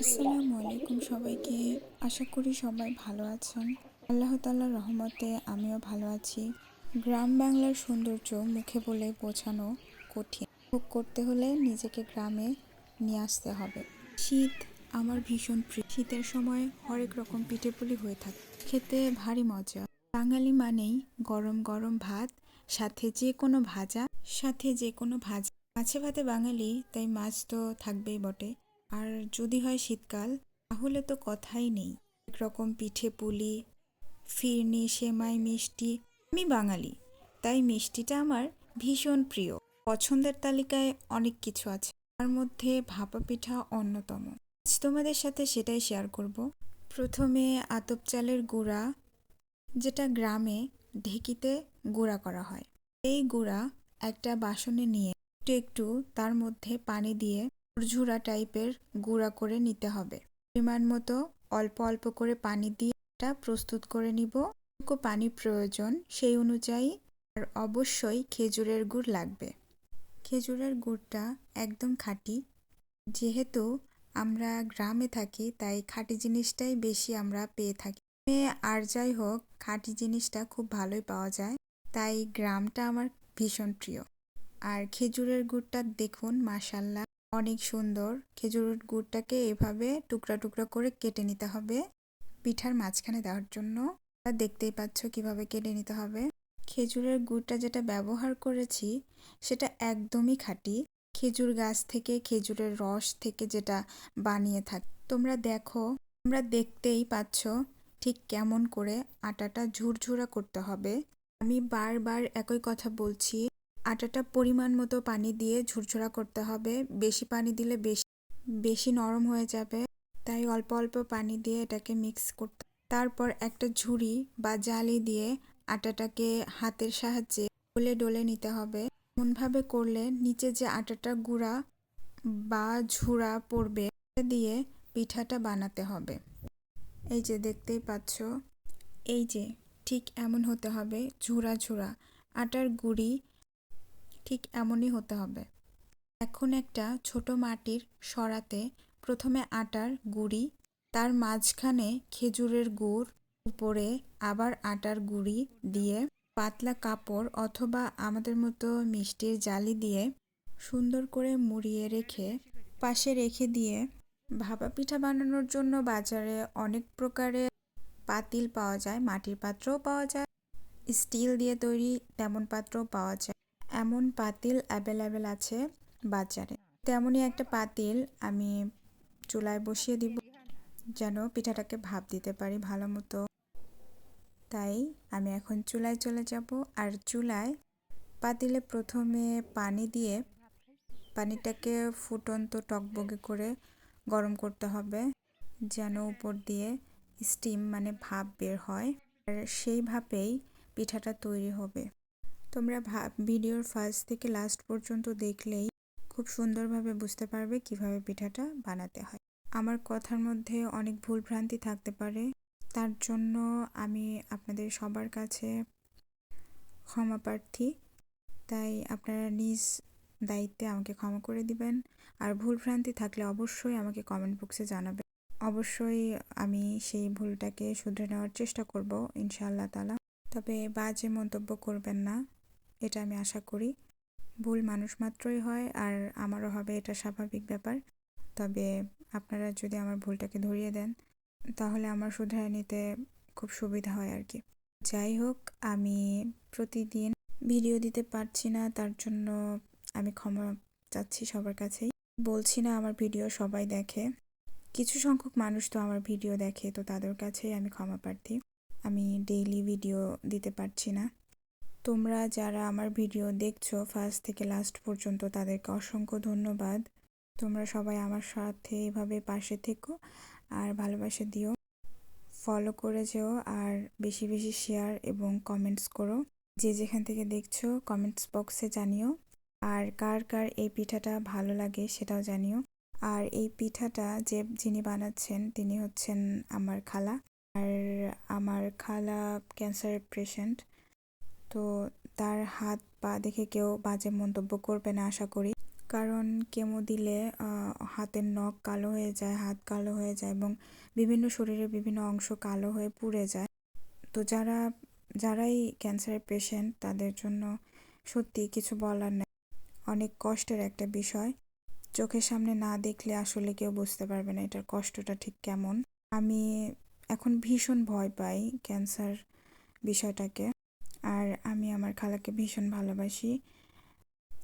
আসসালামু আলাইকুম সবাইকে। আশা করি সবাই ভালো আছেন। আল্লাহ তাল্লার রহমতে আমিও ভালো আছি। গ্রাম বাংলার সৌন্দর্য মুখে বলে বোঝানো কঠিন। ভোগ করতে হলে নিজেকে গ্রামে নিয়ে আসতে হবে। শীত আমার ভীষণ প্রিয়। শীতের সময় হরেক রকম পিঠেপুলি হয়ে থাকে। খেতে ভারী মজা। বাঙালি মানেই গরম গরম ভাত, সাথে যে কোনো ভাজা, সাথে যে কোনো ভাজা। মাছে ভাতে বাঙালি, তাই মাছ তো থাকবেই বটে। আর যদি হয় শীতকাল, তাহলে তো কথাই নেই। রকম পিঠে পুলি, ফিরনি, সেমাই, মিষ্টি। আমি বাঙালি, তাই মিষ্টিটা আমার ভীষণ প্রিয়। পছন্দের তালিকায় অনেক কিছু আছে। তার মধ্যে ভাপা পিঠা অন্যতম। আজ তোমাদের সাথে সেটাই শেয়ার করব। প্রথমে আতপ চালের গুঁড়া, যেটা গ্রামে ঢেকিতে গুঁড়া করা হয়। এই গুঁড়া একটা বাসনে নিয়ে একটু একটু তার মধ্যে পানি দিয়ে ঝুরঝুরা টাইপের গুঁড়া করে নিতে হবে। পরিমাণ মতো অল্প অল্প করে পানি দিয়ে এটা প্রস্তুত করে নিব। কতটুকু পানি প্রয়োজন, সেই অনুযায়ী আর অবশ্যই খেজুরের গুড় লাগবে। খেজুরের গুড়টা একদম খাঁটি। যেহেতু আমরা গ্রামে থাকি, তাই খাঁটি জিনিসটাই বেশি আমরা পেয়ে থাকি। আর যাই হোক, খাঁটি জিনিসটা খুব ভালোই পাওয়া যায়। তাই গ্রামটা আমার ভীষণ প্রিয়। আর খেজুরের গুড়টা দেখুন মাসাল্লাহ অনেক সুন্দর। খেজুরের গুড়টাকে এভাবে টুকরা টুকরা করে কেটে নিতে হবে পিঠার মাঝখানে দেওয়ার জন্য। দেখতেই পাচ্ছ কীভাবে কেটে নিতে হবে। খেজুরের গুড়টা যেটা ব্যবহার করেছি সেটা একদমই খাঁটি। খেজুর গাছ থেকে, খেজুরের রস থেকে যেটা বানিয়ে থাকে, তোমরা দেখো, তোমরা দেখতেই পাচ্ছ ঠিক কেমন করে আটাটা ঝুরঝুরা করতে হবে। আমি বারবার একই কথা বলছি। আটাটা পরিমাণ মতো পানি দিয়ে ঝুরঝুরা করতে হবে। বেশি পানি দিলে বেশি বেশি নরম হয়ে যাবে। তাই অল্প অল্প পানি দিয়ে এটাকে মিক্স করতে তারপর একটা ঝুড়ি বা জালি দিয়ে আটাটাকে হাতের সাহায্যে ডলে ডলে নিতে হবে। এমনভাবে করলে নিচে যে আটাটা গুঁড়া বা ঝুড়া পড়বে দিয়ে পিঠাটা বানাতে হবে। এই যে দেখতেই পাচ্ছ, এই যে ঠিক এমন হতে হবে ঝুরা ঝুরা আটার গুঁড়ি ঠিক এমনই হতে হবে। এখন একটা ছোট মাটির সরাতে প্রথমে আটার গুঁড়ি, তার মাঝখানে খেজুরের গুড়, উপরে আবার আটার গুঁড়ি দিয়ে পাতলা কাপড় অথবা আমাদের মতো মিষ্টির জালি দিয়ে সুন্দর করে মুড়িয়ে রেখে পাশে রেখে দিয়ে ভাপা পিঠা বানানোর জন্য বাজারে অনেক প্রকারের পাতিল পাওয়া যায়, মাটির পাত্রও পাওয়া যায়, স্টিল দিয়ে তৈরি তেমন পাত্রও পাওয়া যায়। এমন পাতিল অ্যাভেলেবেল আছে বাজারে। তেমনই একটা পাতিল আমি চুলায় বসিয়ে দিব যেন পিঠাটাকে ভাপ দিতে পারি ভালো মতো। তাই আমি এখন চুলায় চলে যাব আর চুলায় পাতিলে প্রথমে পানি দিয়ে পানিটাকে ফুটন্ত টকবগে করে গরম করতে হবে যেন উপর দিয়ে স্টিম মানে ভাপ বের হয়। আর সেই ভাপেই পিঠাটা তৈরি হবে। তোমরা ভিডিওর ফার্স্ট থেকে লাস্ট পর্যন্ত দেখলেই খুব সুন্দরভাবে বুঝতে পারবে কীভাবে পিঠাটা বানাতে হয়। আমার কথার মধ্যে অনেক ভুল ভ্রান্তি থাকতে পারে, তার জন্য আমি আপনাদের সবার কাছে ক্ষমা প্রার্থী। তাই আপনারা নিজ দায়িত্বে আমাকে ক্ষমা করে দিবেন। আর ভুল ভ্রান্তি থাকলে অবশ্যই আমাকে কমেন্ট বক্সে জানাবেন। অবশ্যই আমি সেই ভুলটাকে শুধরে নেওয়ার চেষ্টা করব, ইনশাআল্লাহ তালা তবে বাজে মন্তব্য করবেন না। এটা আমি আশা করি। ভুল মানুষ মাত্রই হয় আর আমারও হবে এটা স্বাভাবিক ব্যাপার। তবে আপনারা যদি আমার ভুলটাকে ধরিয়ে দেন, তাহলে আমার শুধরায় নিতে খুব সুবিধা হয় আর কি। যাই হোক, আমি প্রতিদিন ভিডিও দিতে পারছি না, তার জন্য আমি ক্ষমা চাচ্ছি সবার কাছেই। বলছি না আমার ভিডিও সবাই দেখে। কিছু সংখ্যক মানুষ তো আমার ভিডিও দেখে, তো তাদের কাছেই আমি ক্ষমা প্রার্থী। আমি ডেইলি ভিডিও দিতে পারছি না। তোমরা যারা আমার ভিডিও দেখছ ফার্স্ট থেকে লাস্ট পর্যন্ত তাদেরকে অসংখ্য ধন্যবাদ। তোমরা সবাই আমার সাথে এভাবে পাশে থেকো আর ভালোবাসা দিও। ফলো করে যেও আর বেশি বেশি শেয়ার এবং কমেন্টস করো। যে যেখান থেকে দেখছ কমেন্টস বক্সে জানিও। আর কার কার এই পিঠাটা ভালো লাগে সেটাও জানিও। আর এই পিঠাটা যে যিনি বানাচ্ছেন তিনি হচ্ছেন আমার খালা। আর আমার খালা ক্যান্সার পেশেন্ট তো তার হাত পা দেখে কেউ বাজে মন্তব্য করবে না, আশা করি। কারণ কেমো দিলে হাতের নখ কালো হয়ে যায়, হাত কালো হয়ে যায় এবং বিভিন্ন শরীরের বিভিন্ন অংশ কালো হয়ে পুড়ে যায়। তো যারা, যারাই ক্যান্সারের পেশেন্ট তাদের জন্য সত্যি কিছু বলার নেই। অনেক কষ্টের একটা বিষয়। চোখের সামনে না দেখলে আসলে কেউ বুঝতে পারবে না এটার কষ্টটা ঠিক কেমন। আমি এখন ভীষণ ভয় পাই ক্যান্সার বিষয়টাকে। খালাকে ভীষণ ভালোবাসি।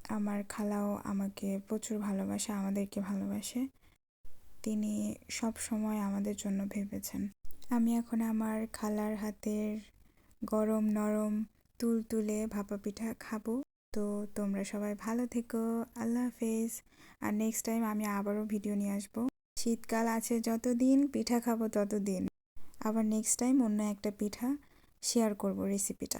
আমার খালাও আমাকে প্রচুর ভালোবাসে, আমাদেরকে ভালোবাসে। তিনি সব সময় আমাদের জন্য ভেবেছেন। আমি এখন আমার খালার হাতের গরম নরম তুলতুলে ভাপা পিঠা খাব। তো তোমরা সবাই ভালো থেকো, আল্লাহ হাফেজ। আর নেক্সট টাইম আমি আবারও ভিডিও নিয়ে আসব। শীতকাল আছে যতদিন, পিঠা খাব ততদিন। আবার নেক্সট টাইম অন্য একটা পিঠা শেয়ার করব রেসিপিটা